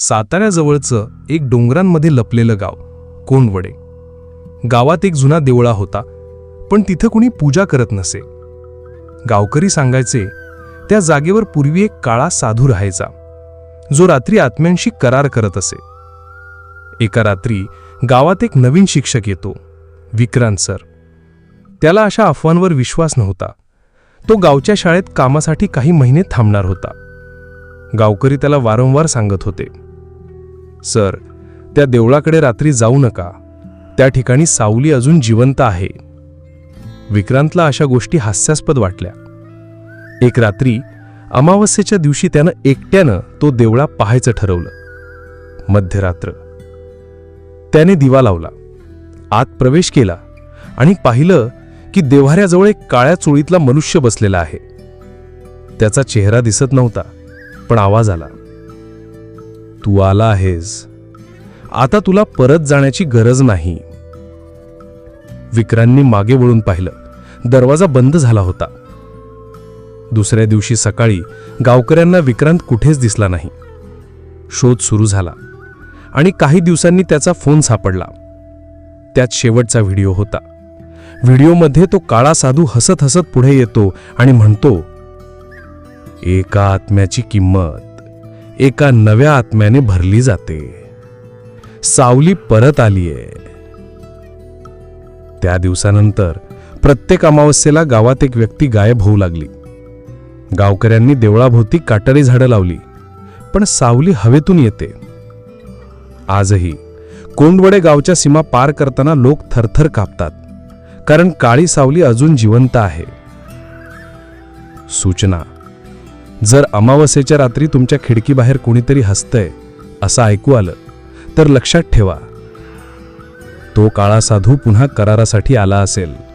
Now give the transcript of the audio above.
साताऱ्याजवळचं एक डोंगरांमध्ये लपलेलं गाव कोंडवडे. गावात एक जुना देवळा होता पण तिथं कुणी पूजा करत नसे. गावकरी सांगायचे त्या जागेवर पूर्वी एक काळा साधू राहायचा जो रात्री आत्म्यांशी करार करत असे. एका रात्री गावात एक नवीन शिक्षक येतो विक्रांत सर. त्याला अशा अफवांवर विश्वास नव्हता. तो गावच्या शाळेत कामासाठी काही महिने थांबणार होता. गावकरी त्याला वारंवार सांगत होते सर त्या देवळाकडे रात्री जाऊ नका. त्या ठिकाणी सावली अजून जिवंत आहे. विक्रांतला अशा गोष्टी हास्यास्पद वाटल्या. एक रात्री अमावस्येच्या दिवशी त्यानं एकट्यानं तो देवळा पाहायचं ठरवलं. मध्यरात्र. त्याने दिवा लावला. आत प्रवेश केला आणि पाहिलं की देव्हाऱ्याजवळ एक काळ्या चोळीतला मनुष्य बसलेला आहे. त्याचा चेहरा दिसत नव्हता पण आवाज आला. तू आला आहेस. आता तुला परत जाण्याची गरज नाही. विक्रांनी मागे वळून पाहिलं. दरवाजा बंद झाला होता. दुसऱ्या दिवशी सकाळी गावकऱ्यांना विक्रांत कुठेच दिसला नाही. शोध सुरू झाला. आणि काही दिवसांनी त्याचा फोन सापडला. त्यात शेवटचा व्हिडिओ होता. व्हिडिओमध्ये तो काळा साधू हसत हसत पुढे येतो आणि म्हणतो एका आत्म्याची किंमत. एका नव्या आत्म्याने भरली जाते. सावली परत आलीये. त्या दिवसानंतर प्रत्येक अमावस्येला गावात एक व्यक्ती गायब होऊ लागली. गावकऱ्यांनी देवळाभोवती काटारी झाडं लावली पण सावली हवेतून येते. आजही कोंडवडे गावच्या सीमा पार करताना लोक थरथर कापतात कारण काळी सावली अजून जिवंत आहे. सूचना जर अमावस्येच्या रात्री तुमच्या खिडकीबाहेर कोणीतरी हसतंय असं ऐकू आलं तर लक्षात ठेवा. तो काळा साधू पुन्हा करारासाठी आला असेल.